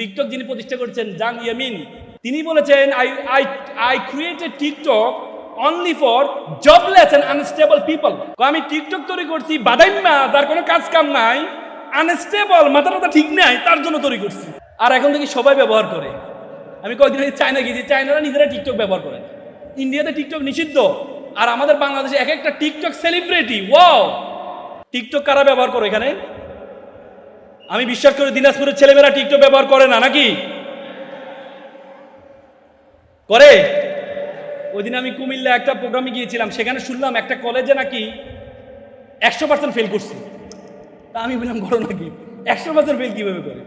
TikTok যিনি প্রতিষ্ঠা করেছেন জাং ইয়ামিন, তিনি বলেছেন I I I created TikTok only for jobless and unstable people আমি টিকটক তৈরি করছি, বাদাইম্মা, যার কোনো কাজ কাম নাই আনস্টেবল মাথা মাথা ঠিক নাই, তার জন্য তৈরি করছি। আর এখন থেকে সবাই ব্যবহার করে। আমি কয়েকদিন আগে চায়না গিয়েছি, চায়নারা নিজেরা টিকটক ব্যবহার করে। ইন্ডিয়াতে টিকটক নিষিদ্ধ, আর আমাদের বাংলাদেশে এক একটা টিকটক সেলিব্রিটি ওয়াও টিকটক কারা ব্যবহার করে এখানে? আমি বিশ্বাস করি দিনাজপুরের ছেলেমেয়েরা টিকটক ব্যবহার করে না, নাকি? করে? ওই দিন আমি কুমিল্লা একটা প্রোগ্রামে গিয়েছিলাম, সেখানে শুনলাম একটা কলেজে নাকি একশো পার্সেন্ট ফেল করছে। তা আমি বললাম, করো নাকি? একশো পার্সেন্ট ফেল কীভাবে করে?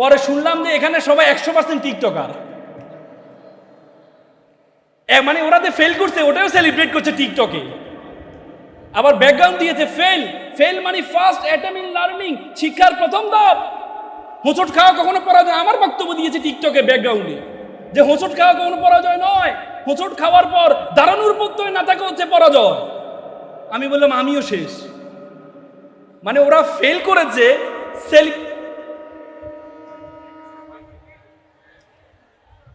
পরে শুনলাম যে এখানে সবাই একশো পার্সেন্ট টিকটকার। মানে ওরা যে ফেল করছে, ওটাও সেলিব্রেট করছে টিকটকে। আবার ব্যাকগ্রাউন্ড দিয়েছে ফেল ফেল মানে ফার্স্ট অ্যাটেম ইন লার্নিং শিক্ষার প্রথম ধাপ। হোঁচট খাওয়া কখনো পরাজয়, আমার বক্তব্য দিয়েছে টিকটকে ব্যাকগ্রাউন্ডে যে হোঁচট খাওয়া কখনো পরাজয় নয়। হোঁচট খাওয়ার পর দাঁড়ানোর প্রত্যয় না থাকে হচ্ছে পরাজয়। আমি বললাম, আমিও শেষ। মানে ওরা ফেল করেছে সেল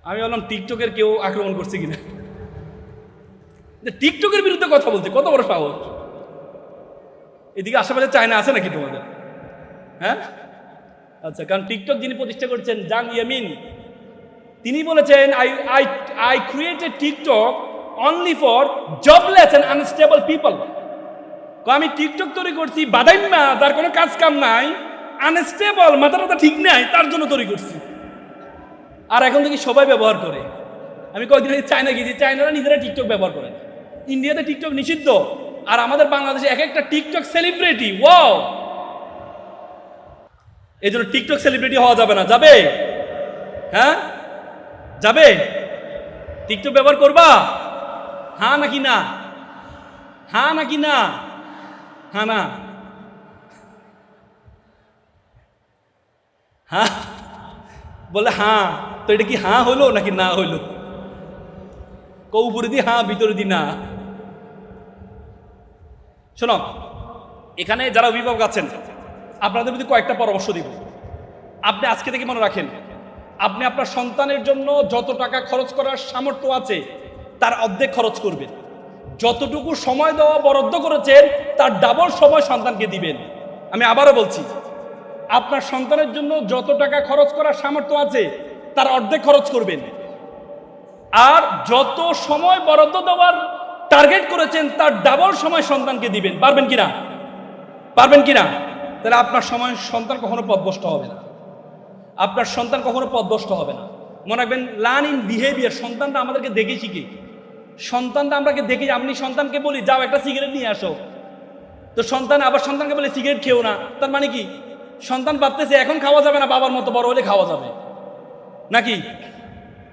আমি বললাম টিকটকের কেউ আক্রমণ করছে কিনা? টিকটকের বিরুদ্ধে কথা বলছে, কত বড় সাহস। এদিকে আশেপাশে চায়না আছে নাকি তোমাদের? হ্যাঁ? আচ্ছা কারণ টিকটক যিনি প্রতিষ্ঠা করেছেন জাং ইয়ামিন তিনি বলেছেন I I I created TikTok only for jobless and unstable people আমি টিকটক তৈরি করছি বাদাইম্মা তার কোনো কাজ কাম নাই আনস্টেবল মাথা মাথা ঠিক নাই, তার জন্য তৈরি করছি। আর এখন থেকে সবাই ব্যবহার করে। আমি কয়েকদিন আগে চায়না গিয়েছি চায়নারা নিজেরা টিকটক ব্যবহার করে। ইন্ডিয়াতে টিকটক নিষিদ্ধ। আর আমাদের বাংলাদেশে এক একটা টিকটক সেলিব্রিটি ওয়াও এই জন্য টিকটক সেলিব্রিটি হওয়া যাবে না, যাবে? হ্যাঁ? যাবে? টিকটক ব্যবহার করবা? হ্যাঁ নাকি না? হ্যাঁ নাকি না? হ্যাঁ না? হ্যাঁ? বলে হ্যাঁ তো এটা কি হ্যাঁ হলো নাকি না হলো? কৌ দি হ্যাঁ ভিতরে দি না। শোনো, এখানে যারা অভিভাবক আছেন, আপনাদের প্রতি কয়েকটা পরামর্শ দিব। আপনি আজকে থেকে মনে রাখেন, আপনি আপনার সন্তানের জন্য যত টাকা খরচ করার সামর্থ্য আছে, তার অর্ধেক খরচ করবেন। যতটুকু সময় দেওয়া বরাদ্দ করেছেন, তার ডাবল সময় সন্তানকে দিবেন। আমি আবারও বলছি, আপনার সন্তানের জন্য যত টাকা খরচ করার সামর্থ্য আছে, তার অর্ধেক খরচ করবেন। আর যত সময় বরাদ্দ দেওয়ার টার্গেট করেছেন, তার ডাবল সময় সন্তানকে দিবেন। পারবেন কিনা? পারবেন কিনা? তাহলে আপনার সময় সন্তান কখনো পদভষ্ট হবে না। আপনার সন্তান কখনো পদভষ্ট হবে না। মনে রাখবেন লার্ন ইন বিহেভিয়ার সন্তানটা আমাদেরকে দেখে শিখে সন্তানটা আমরাকে দেখে আপনি সন্তানকে বলি, যাও একটা সিগারেট নিয়ে আসো। তো সন্তান আবার সন্তানকে বলে সিগারেট খেও না। তার মানে কি? সন্তান ভাবতেছে, এখন খাওয়া যাবে না, বাবার মতো বড় হলে খাওয়া যাবে। নাকি?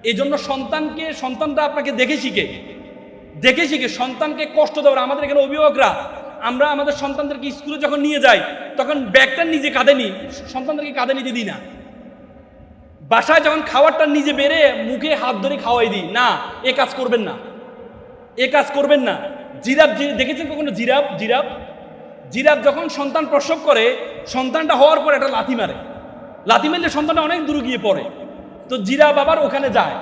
এই জন্য সন্তানকে, সন্তানটা আপনাকে দেখে শিখে দেখে শিখে সন্তানকে কষ্ট দেওয়ার আমাদের এখানে অভিভাবকরা, আমরা আমাদের সন্তানদেরকে স্কুলে যখন নিয়ে যাই, তখন ব্যাগটা নিজে কাঁধে নিই, সন্তানদেরকে কাঁধে নিতে দিই না। বাসায় যখন খাবারটা নিজে বেড়ে মুখে হাত ধরে খাওয়াই দিই, না, এ কাজ করবেন না, এ কাজ করবেন না। জিরাফ যে- দেখেছেন কখনো জিরাফ? জিরাফ? জিরাফ যখন সন্তান প্রসব করে, সন্তানটা হওয়ার পর একটা লাথি মারে। লাথি মারলে সন্তানটা অনেক দূরে গিয়ে পড়ে। তো জিরাফ আবার ওখানে যায়,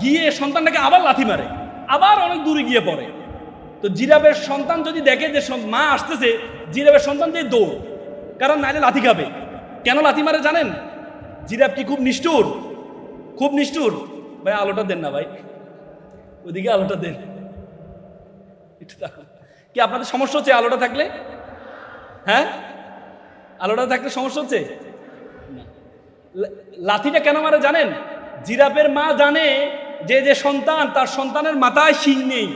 গিয়ে সন্তানটাকে আবার লাথি মারে। আবার অনেক দূরে গিয়ে পড়ে। তো জিরাফের সন্তান যদি দেখে যে মা আসতেছে, জিরাফের সন্তান দিয়ে দৌড়। কারণ নাইলে লাথি খাবে। কেন লাথি মারে জানেন? জিরাফ কি খুব নিষ্ঠুর? খুব নিষ্ঠুর। ভাই, আলোটা দেন না ভাই। ওদিকে আলোটা দেন। একটু তাকান। কি আপনাদের সমস্যা হচ্ছে আলোটা থাকলে? হ্যাঁ? আলোটা থাকলে সমস্যা হচ্ছে। লাথিটা কেন মারে জানেন? জিরাফের মা জানে যে যে সন্তান, তার সন্তানের মাথায় শিং নেই।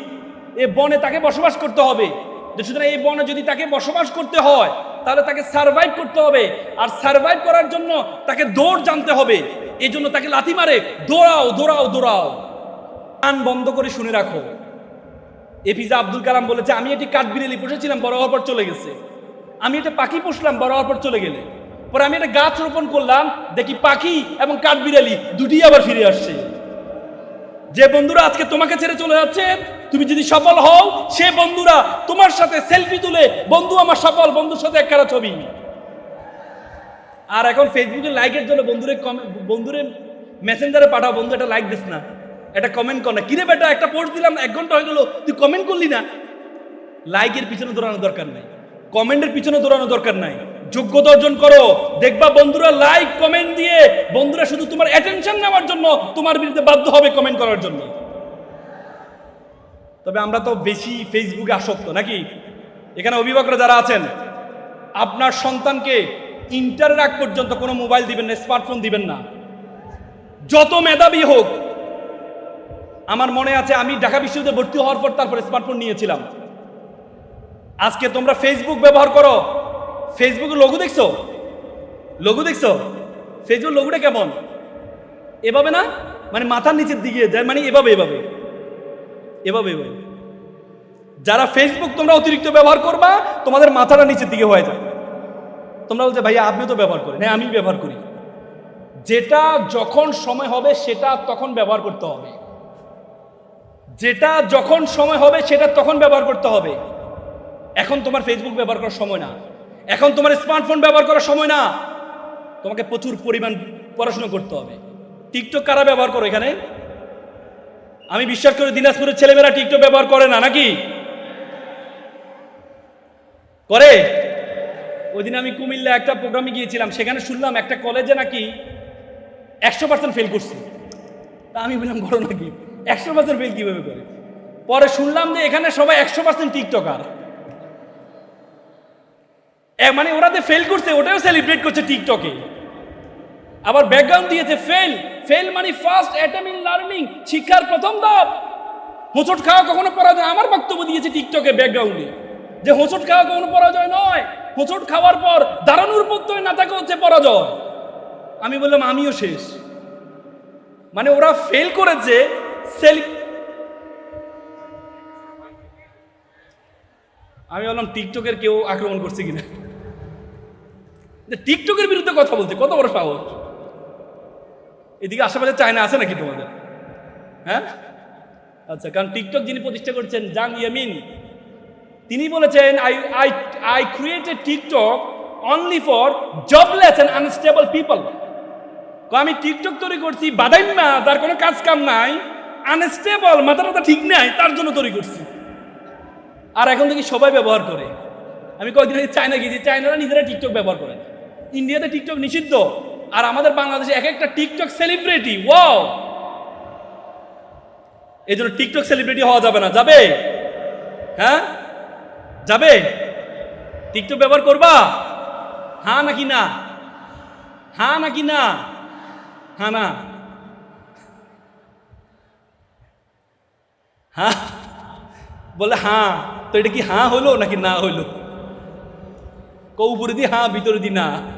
এ বনে তাকে বসবাস করতে হবে। সুতরাং এই বনে যদি তাকে বসবাস করতে হয়, তাহলে তাকে সার্ভাইভ করতে হবে। আর সার্ভাইভ করার জন্য তাকে দৌড় জানতে হবে। এই জন্য তাকে লাথি মারে, দৌড়াও দৌড়াও দৌড়াও। কান বন্ধ করে শুনে রাখো। এপিজে আব্দুল কালাম বলেছে, আমি এটি কাঠবিড়েলি পুষেছিলাম, বড় হওয়ার পর চলে গেছে। আমি এটা পাখি পুষলাম, বড় হওয়ার পর চলে গেলে। পরে আমি একটা গাছ রোপণ করলাম, দেখি পাখি এবং কাঠবিড়ালি দুটি আবার ফিরে আসছে। যে বন্ধুরা আজকে তোমাকে ছেড়ে চলে যাচ্ছে, তুমি যদি সফল হও, সে বন্ধুরা তোমার সাথে সেলফি তুলে বন্ধু আমার সফল বন্ধুর সাথে একখানা ছবি। আর এখন ফেসবুকে লাইকের জন্য বন্ধুরে বন্ধুরে মেসেঞ্জারে পাঠাও, বন্ধু, একটা লাইক দিস না। এটা কমেন্ট কর না। কিরে বেটা, একটা পোস্ট দিলাম, এক ঘণ্টা হয়ে গেল, তুই কমেন্ট করলি না? লাইকের পিছনে দৌড়ানো দরকার নাই। কমেন্টের পিছনে দৌড়ানো দরকার নাই। যোগ্যতা অর্জন করো। দেখবা বন্ধুরা লাইক কমেন্ট দিয়ে বন্ধুরা শুধু তোমার অ্যাটেনশন নেওয়ার জন্য তোমার বিরুদ্ধে বাধ্য হবে কমেন্ট করার জন্য। তবে আমরা তো বেশি ফেসবুকে আসক্ত নাকি? এখানে অভিভাবকরা যারা আছেন, আপনার সন্তানকে ইন্টারের আগ পর্যন্ত কোনো মোবাইল দিবেন না স্মার্টফোন দিবেন না। যত মেধাবী হোক, আমার মনে আছে আমি ঢাকা বিশ্ববিদ্যালয়ে ভর্তি হওয়ার পর তারপরে স্মার্টফোন নিয়েছিলাম। আজকে তোমরা ফেসবুক ব্যবহার করো ফেসবুকে লঘু দেখছ? লঘু দেখছ? ফেসবুক লঘুটা কেমন? এভাবে না? মানে মাথার নিচের দিকে যায় মানে এভাবে এভাবে। এভাবে এভাবে। যারা ফেসবুক তোমরা অতিরিক্ত ব্যবহার করবা, তোমাদের মাথাটা নিচের দিকে হয়ে যাবে তোমরা বলছে, ভাইয়া, আপনিও তো ব্যবহার করেন। হ্যাঁ আমি ব্যবহার করি। যেটা যখন সময় হবে, সেটা তখন ব্যবহার করতে হবে। যেটা যখন সময় হবে, সেটা তখন ব্যবহার করতে হবে। এখন তোমার ফেসবুক ব্যবহার করার সময় না। এখন তোমার স্মার্টফোন ব্যবহার করার সময় না। তোমাকে প্রচুর পরিমাণ পড়াশোনা করতে হবে। টিকটক কারা ব্যবহার করো এখানে? আমি বিশ্বাস করি দিনাজপুরের ছেলেমেয়েরা টিকটক ব্যবহার করে না, নাকি? করে? ওই দিন আমি কুমিল্লা একটা প্রোগ্রামে গিয়েছিলাম, সেখানে শুনলাম একটা কলেজে নাকি একশো পার্সেন্ট ফেল করছে। তা আমি বললাম, করো নাকি? একশো পার্সেন্ট ফেল কীভাবে করে? পরে শুনলাম যে এখানে সবাই একশো পার্সেন্ট টিকটকার মানে ওরা যে ফেল করছে, ওটাও সেলিব্রেট করছে টিকটকে আবার ব্যাকগ্রাউন্ড দিয়েছে ফেল ফেল মানে ফার্স্ট অ্যাটেম ইন লার্নিং শিক্ষার প্রথম ধাপ। হোঁচট খাওয়া কখনো পরাজয়, আমার বক্তব্য দিয়েছে টিকটকে ব্যাকগ্রাউন্ডে যে হোঁচট খাওয়া কখনো পরাজয় নয়, হোঁচট খাওয়ার পর দাঁড়ানোর প্রত্যয় না থাকে হচ্ছে পরাজয়। আমি বললাম, আমিও শেষ। মানে ওরা ফেল করেছে সেল আমি বললাম টিকটকের কেউ আক্রমণ করছে কিনা? টিকটকের বিরুদ্ধে কথা বলছে কত বড় সাহস? এদিকে আশেপাশে চায়না আছে নাকি তোমাদের? হ্যাঁ? আচ্ছা কারণ টিকটক যিনি প্রতিষ্ঠা করছেন, জাং ইয়ামিন, তিনি বলেছেন I I I created TikTok only for jobless and unstable people আমি টিকটক তৈরি করছি, বাদাইম্মা তার কোনো কাজ কাম নাই আনস্টেবল মাথা মাথা ঠিক নাই, তার জন্য তৈরি করছি। আর এখন দেখি সবাই ব্যবহার করে। আমি কয়েকদিন আগে চায়না গিয়েছি, চায়নারা নিজেরা টিকটক ব্যবহার করে। ইন্ডিয়াতে টিকটক নিষিদ্ধ। আর আমাদের বাংলাদেশে এক একটা টিকটক সেলিব্রিটি ওয়াও এই জন্য টিকটক সেলিব্রিটি হওয়া যাবে না। যাবে? হ্যাঁ? যাবে? টিকটক ব্যবহার করবা? হ্যাঁ নাকি না? হ্যাঁ নাকি না? হ্যাঁ না? হ্যাঁ? বলে হ্যাঁ। তো এটা কি হ্যাঁ হলো নাকি না হলো? কৌ দি হ্যাঁ ভিতরে দি না।